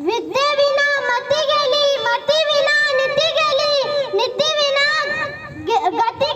ವಿದ್ಯೆವಿನ ಮತಿಗೆಲಿ ಮತಿವಿನ ನಿದ್ದಿಗೆಲಿ ನಿದ್ದಿವಿನ ಗತಿ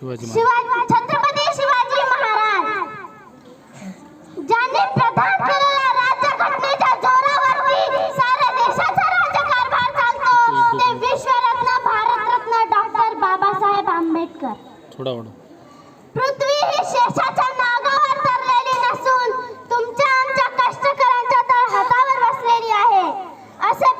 शिवाजी छत्रपती शिवाजी महाराज. ज्यांनी प्रधान केलेल्या राज्यघटनेच्या जोरावरती साऱ्या देशाचा राज्यकारभार चालतो ते विश्वरत्न भारतरत्न डॉक्टर बाबासाहेब आंबेडकर. थोडा ओढ. पृथ्वी ही शेषाच्या नागावर तरलेली नसून तुमच्या आमच्या कष्टकऱ्यांच्या तर हातावर बसलेली आहे. असे